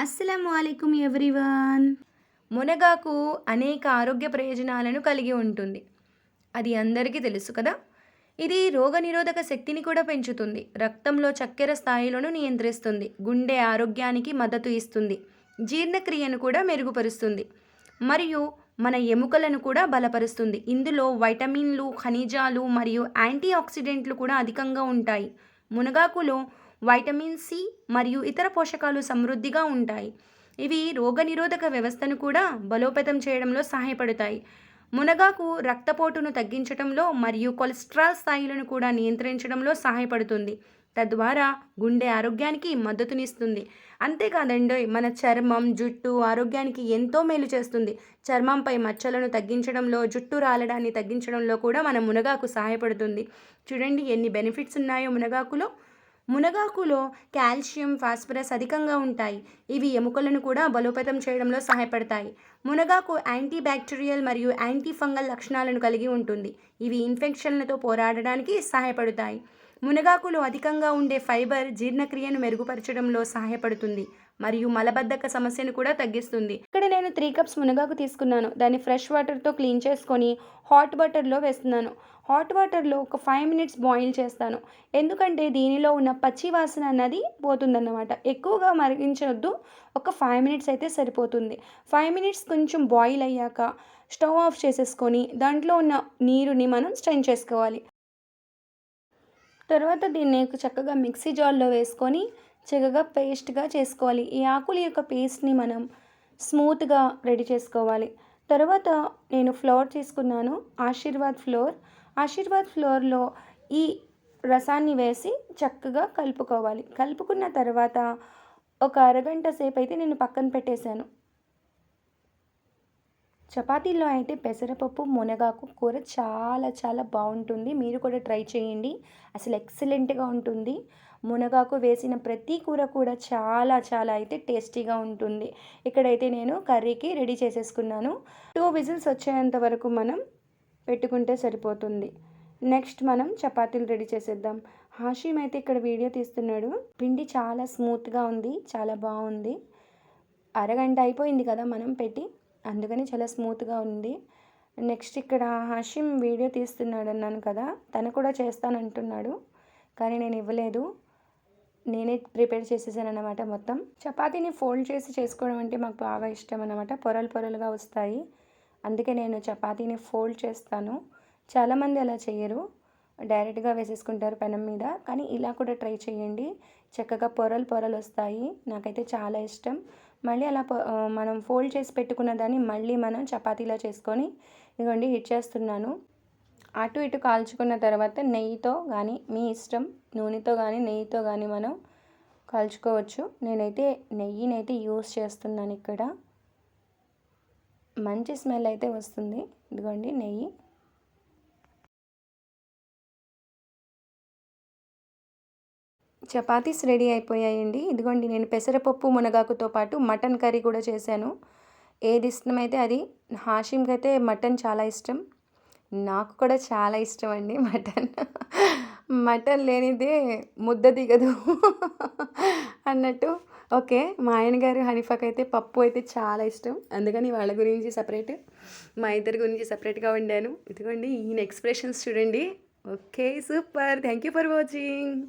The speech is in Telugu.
అస్సలం వాలేకుమ్ ఎవ్రీవన్. మునగాకు అనేక ఆరోగ్య ప్రయోజనాలను కలిగి ఉంటుంది. అది అందరికీ తెలుసు కదా? ఇది రోగనిరోధక శక్తిని కూడా పెంచుతుంది. రక్తంలో చక్కెర స్థాయిలను నియంత్రిస్తుంది. గుండె ఆరోగ్యానికి మద్దతు ఇస్తుంది. జీర్ణక్రియను కూడా మెరుగుపరుస్తుంది. మరియు మన ఎముకలను కూడా బలపరుస్తుంది. ఇందులో వైటమిన్లు ఖనిజాలు మరియు యాంటీ ఆక్సిడెంట్లు కూడా అధికంగా ఉంటాయి. మునగాకులో వైటమిన్ సి మరియు ఇతర పోషకాలు సమృద్ధిగా ఉంటాయి. ఇవి రోగనిరోధక వ్యవస్థను కూడా బలోపేతం చేయడంలో సహాయపడతాయి. మునగాకు రక్తపోటును తగ్గించడంలో మరియు కొలెస్ట్రాల్ స్థాయిలను కూడా నియంత్రించడంలో సహాయపడుతుంది. తద్వారా గుండె ఆరోగ్యానికి మద్దతునిస్తుంది. అంతేకాదండి మన చర్మం జుట్టు ఆరోగ్యానికి ఎంతో మేలు చేస్తుంది. చర్మంపై మచ్చలను తగ్గించడంలో జుట్టు రాలడాన్ని తగ్గించడంలో కూడా మన మునగాకు సహాయపడుతుంది. చూడండి ఎన్ని బెనిఫిట్స్ ఉన్నాయో మునగాకులో. మునగాకులో కాల్షియం ఫాస్ఫరస్ అధికంగా ఉంటాయి. ఇవి ఎముకలను కూడా బలోపేతం చేయడంలో సహాయపడతాయి. మునగాకు యాంటీ బ్యాక్టీరియల్ మరియు యాంటీ ఫంగల్ లక్షణాలను కలిగి ఉంటుంది. ఇవి ఇన్ఫెక్షన్లతో పోరాడడానికి సహాయపడతాయి. మునగాకులో అధికంగా ఉండే ఫైబర్ జీర్ణక్రియను మెరుగుపరచడంలో సహాయపడుతుంది మరియు మలబద్ధక సమస్యను కూడా తగ్గిస్తుంది. ఇక్కడ నేను త్రీ కప్స్ మునగాకు తీసుకున్నాను. దాన్ని ఫ్రెష్ వాటర్తో క్లీన్ చేసుకొని హాట్ వాటర్లో వేస్తున్నాను. హాట్ వాటర్లో ఒక ఫైవ్ మినిట్స్ బాయిల్ చేస్తాను. ఎందుకంటే దీనిలో ఉన్న పచ్చి వాసన అన్నది పోతుందన్నమాట. ఎక్కువగా మరిగించవద్దు ఒక ఫైవ్ మినిట్స్ అయితే సరిపోతుంది. ఫైవ్ మినిట్స్ కొంచెం బాయిల్ అయ్యాక స్టవ్ ఆఫ్ చేసేసుకొని దాంట్లో ఉన్న నీరుని మనం స్ట్రెయిన్ చేసుకోవాలి. తర్వాత దీన్ని చక్కగా మిక్సీ జార్లో వేసుకొని చక్కగా పేస్ట్గా చేసుకోవాలి. ఈ ఆకుల యొక్క పేస్ట్ని మనం స్మూత్గా రెడీ చేసుకోవాలి. తర్వాత నేను ఫ్లోర్ తీసుకున్నాను ఆశీర్వాద్ ఫ్లోర్. ఆశీర్వాద్ ఫ్లోర్లో ఈ రసాన్ని వేసి చక్కగా కలుపుకోవాలి. కలుపుకున్న తర్వాత ఒక అరగంట సేపు అయితే నేను పక్కన పెట్టేశాను. చపాతీలో అయితే పెసరపప్పు మునగాకు కూర చాలా చాలా బాగుంటుంది. మీరు కూడా ట్రై చేయండి. అసలు ఎక్సలెంట్గా ఉంటుంది. మునగాకు వేసిన ప్రతి కూర కూడా చాలా చాలా అయితే టేస్టీగా ఉంటుంది. ఇక్కడైతే నేను కర్రీకి రెడీ చేసేసుకున్నాను. టూ విజిల్స్ వచ్చేంత వరకు మనం పెట్టుకుంటే సరిపోతుంది. నెక్స్ట్ మనం చపాతీలు రెడీ చేసేద్దాం. హాషీమ్ అయితే ఇక్కడ వీడియో తీస్తున్నాడు. పిండి చాలా స్మూత్గా ఉంది చాలా బాగుంది. అరగంట అయిపోయింది కదా మనం పెట్టి. అందుకని చాలా స్మూత్గా ఉంది. నెక్స్ట్ ఇక్కడ హాషిమ్ వీడియో తీస్తున్నాడు అన్నాను కదా తను కూడా చేస్తానంటున్నాడు కానీ నేను ఇవ్వలేదు. నేనే ప్రిపేర్ చేసేసాను అనమాట మొత్తం. చపాతీని ఫోల్డ్ చేసి చేసుకోవడం అంటే మాకు బాగా ఇష్టం అనమాట పొరలు పొరలుగా వస్తాయి. అందుకే నేను చపాతీని ఫోల్డ్ చేస్తాను. చాలామంది అలా చేయరు డైరెక్ట్గా వేసేసుకుంటారు పెనం మీద. కానీ ఇలా కూడా ట్రై చేయండి. చక్కగా పొరలు పొరలు వస్తాయి. నాకైతే చాలా ఇష్టం. మళ్ళీ అలా మనం ఫోల్డ్ చేసి పెట్టుకున్న దాన్ని మళ్ళీ మనం చపాతీలా చేసుకొని ఇదిగోండి హిట్ చేస్తున్నాను. అటు ఇటు కాల్చుకున్న తర్వాత నెయ్యితో కానీ మీ ఇష్టం నూనెతో కానీ నెయ్యితో కానీ మనం కాల్చుకోవచ్చు. నేనైతే నెయ్యినైతే యూస్ చేస్తున్నాను ఇక్కడ. మంచి స్మెల్ అయితే వస్తుంది. ఇదిగోండి నెయ్యి. చపాతీస్ రెడీ అయిపోయాయండి. ఇదిగోండి నేను పెసరపప్పు మునగాకుతో పాటు మటన్ కర్రీ కూడా చేశాను. ఏది ఇష్టమైతే అది. హాషిమ్కి అయితే మటన్ చాలా ఇష్టం. నాకు కూడా చాలా ఇష్టం అండి మటన్. మటన్ లేనిదే ముద్ద దిగదు అన్నట్టు. ఓకే మా ఆయన గారు హనీఫాకి అయితే పప్పు అయితే చాలా ఇష్టం. అందుకని వాళ్ళ గురించి సపరేట్ మా ఇద్దరి గురించి సపరేట్గా వండాను. ఇదిగోండి ఈయన ఎక్స్ప్రెషన్స్ చూడండి. Okay super. Thank you for watching.